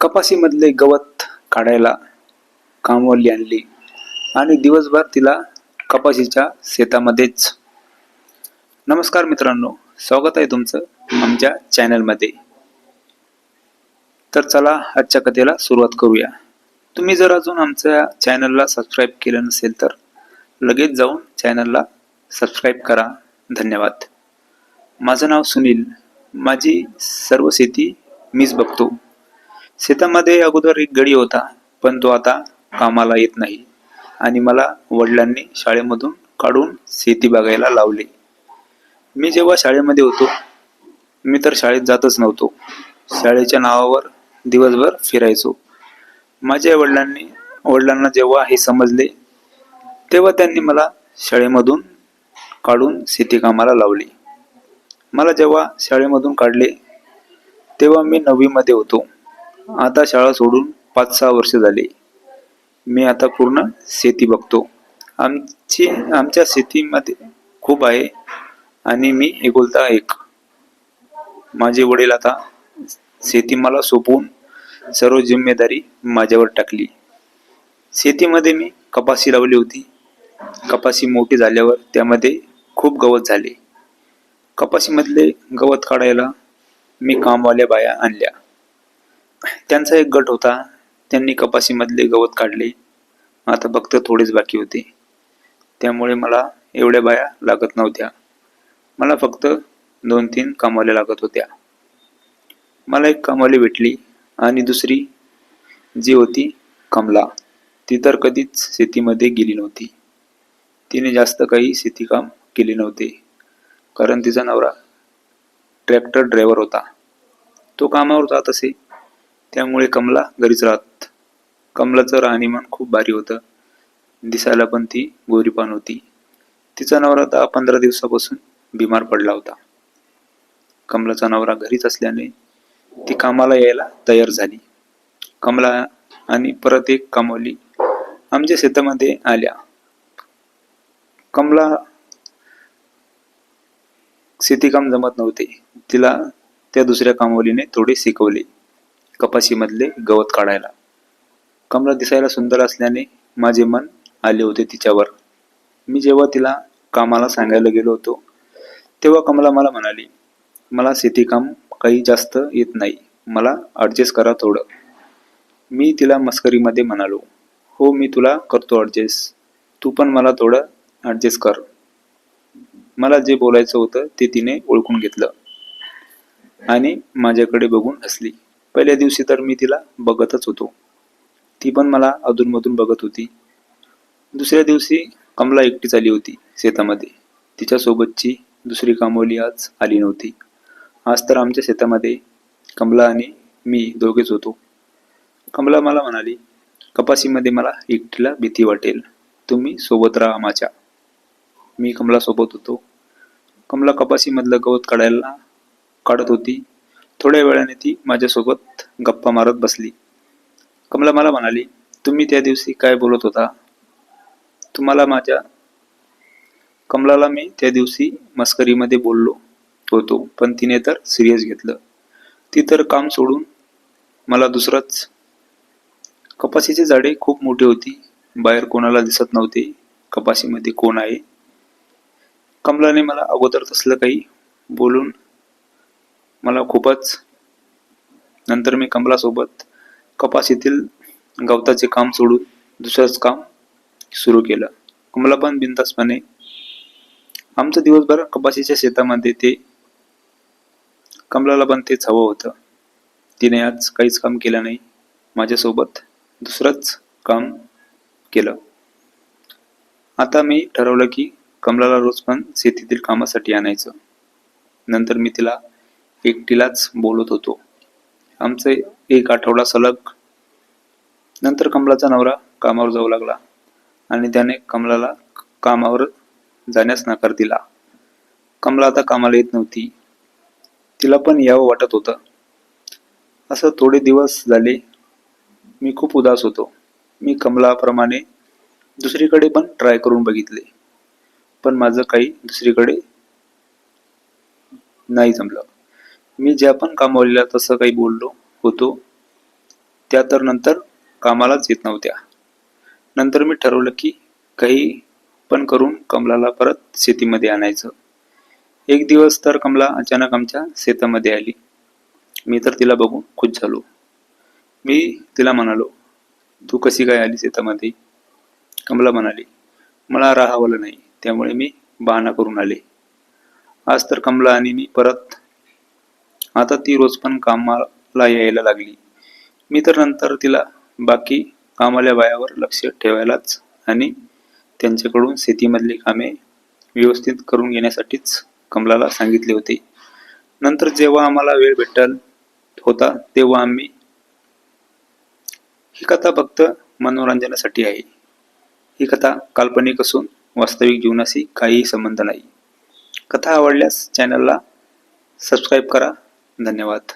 कपाशीमधले गवत काढायला कामवाली आणली. आणि दिवसभर तिला कपाशीच्या शेतामध्येच. नमस्कार मित्रांनो स्वागत आहे तुमचं आमच्या चॅनलमध्ये. तर चला आजच्या कथेला सुरुवात करूया. तुम्ही जर अजून आमच्या चॅनलला सबस्क्राईब केलं नसेल तर लगेच जाऊन चॅनलला सबस्क्राईब करा. धन्यवाद. माझं नाव सुनील. माझी सर्व शेती मीच बघतो. शेतामध्ये अगोदर एक गडी होता पण तो आता कामाला येत नाही. आणि मला वडिलांनी शाळेमधून काढून शेती बघायला लावली. मी जेव्हा शाळेमध्ये होतो मी तर शाळेत जातच नव्हतो. शाळेच्या नावावर दिवसभर फिरायचो. माझ्या वडिलांनी वडिलांना जेव्हा हे समजले तेव्हा त्यांनी मला शाळेमधून काढून शेती कामाला लावली. मला जेव्हा शाळेमधून काढले तेव्हा मी नववीमध्ये होतो. आता शाळा सोडून पाच सहा वर्ष झाले. मी आता पूर्ण शेती बघतो. आमची आमच्या शेतीमध्ये खूप आहे आणि मी एकुलता एक. माझे वडील आता शेती मला सोपवून सर्व जिम्मेदारी माझ्यावर टाकली. शेतीमध्ये मी कपाशी लावली होती. कपाशी मोठी झाल्यावर त्यामध्ये खूप गवत झाले. कपाशीमधले गवत काढायला मी कामवाल्या बाया आणल्या. त्यांचा एक गट होता. त्यांनी कपाशीमधले गवत काढले. आता फक्त थोडेच बाकी होते. त्यामुळे मला एवढ्या बाया लागत नव्हत्या. मला फक्त दोन तीन कामवाल्या लागत होत्या. मला एक कामवाली भेटली आणि दुसरी जी होती कमला ती तर कधीच शेतीमध्ये गेली नव्हती. तिने जास्त काही शेतीकाम केले नव्हते कारण तिचा नवरा ट्रॅक्टर ड्रायव्हर होता. तो कामावर जात असे. त्यामुळे कमला घरीच राहत. कमलाचं राहणीमान खूप भारी होतं. दिसायला पण ती गोरीपान होती. तिचा नवरा दहा पंधरा दिवसापासून बिमार पडला होता. कमलाचा नवरा घरीच असल्याने ती कामाला यायला तयार झाली. कमला आणि परत एक कामवली आमच्या शेतामध्ये आल्या. कमला शेतीकाम जमत नव्हते. तिला त्या दुसऱ्या कामवलीने थोडे शिकवले. कपाशीमधले गवत काढायला. कमला दिसायला सुंदर असल्याने माझे मन आले होते तिच्यावर. मी जेव्हा तिला कामाला सांगायला गेलो होतो तेव्हा कमला मला म्हणाली मला शेतीकाम काही जास्त येत नाही. मला ॲडजस्ट करा थोडं. मी तिला मस्करीमध्ये म्हणालो हो मी तुला करतो ॲडजस्ट तू पण मला थोडं ॲडजस्ट कर. मला जे बोलायचं होतं ते तिने ओळखून घेतलं आणि माझ्याकडे बघून हसली. पहिल्या दिवशी तर मी तिला बघतच होतो. ती पण मला अधूनमधून बघत होती. दुसऱ्या दिवशी कमला एकटीच आली होती शेतामध्ये. तिच्यासोबतची दुसरी कामवली आज आली नव्हती. आज तर आमच्या शेतामध्ये कमला आणि मी दोघेच होतो. कमला मला म्हणाली कपाशीमध्ये मला एकटीला भीती वाटेल. तुम्ही सोबत राहा माझ्या. मी कमला सोबत होतो. कमला कपाशीमधलं गवत काढायला काढत होती. थोड्या वेळाने ती माझ्यासोबत गप्पा मारत बसली. कमला मला म्हणाली तुम्ही त्या दिवशी काय बोलत होता? तुम्हाला माझ्या कमलाला मी त्या दिवशी मस्करीमध्ये बोललो होतो पण तिने तर सिरियस घेतलं. ती तर काम सोडून मला दुसरंच कपाशीची झाडे खूप मोठी होती. बाहेर कोणाला दिसत नव्हते. कपाशीमध्ये कोण आहे? कमलाने मला अगोदर तसलं काही बोलून मला खूपच नंतर मी कमलासोबत कपाशीतील गवताचे काम सोडून दुसरंच काम सुरू केलं. कमला पण बिनधास्तपणे आमचं दिवसभर कपाशीच्या शेतामध्ये ते कमलाला पण तेच हवं होतं. तिने आज काहीच काम केलं नाही. माझ्यासोबत दुसरंच काम केलं. आता मी ठरवलं की कमलाला रोज पण शेतीतील कामासाठी आणायचं. नंतर मी तिला एकटीलाच बोलत होतो. आमचे एक आठवडा सलग नंतर कमलाचा नवरा कामावर जाऊ लागला आणि त्याने कमलाला कामावर जाण्यास नकार दिला. कमला आता कामाला येत नव्हती. तिला पण यावं वाटत होतं. असं थोडे दिवस झाले मी खूप उदास होतो. मी कमलाप्रमाणे दुसरीकडे पण ट्राय करून बघितले. पण माझं काही दुसरीकडे नाही जमलं. मी ज्या पण कामावलेल्या तसं काही बोललो होतो त्या तर नंतर कामालाच येत नव्हत्या. नंतर मी ठरवलं की काही पण करून कमलाला परत शेतीमध्ये आणायचं. एक दिवस तर कमला अचानक आमच्या शेतामध्ये आली. मी तर तिला बघून खुश झालो. मी तिला म्हणालो तू कशी काय आली शेतामध्ये? कमला म्हणाली मला राहावलं नाही त्यामुळे मी बहाणा करून आले. आज तर कमला आणि मी परत आता ती रोज पण कामाला यायला लागली. मी तर नंतर तिला बाकी कामाल्या बायावर लक्ष ठेवायलाच आणि त्यांच्याकडून शेतीमधली कामे व्यवस्थित करून घेण्यासाठीच कमलाला सांगितले होते. नंतर जेव्हा आम्हाला वेळ भेटल होता तेव्हा आम्ही ही कथा फक्त मनोरंजनासाठी आहे. ही कथा काल्पनिक असून वास्तविक जीवनाशी काहीही संबंध नाही. कथा आवडल्यास चॅनलला सबस्क्राईब करा धन्यवाद.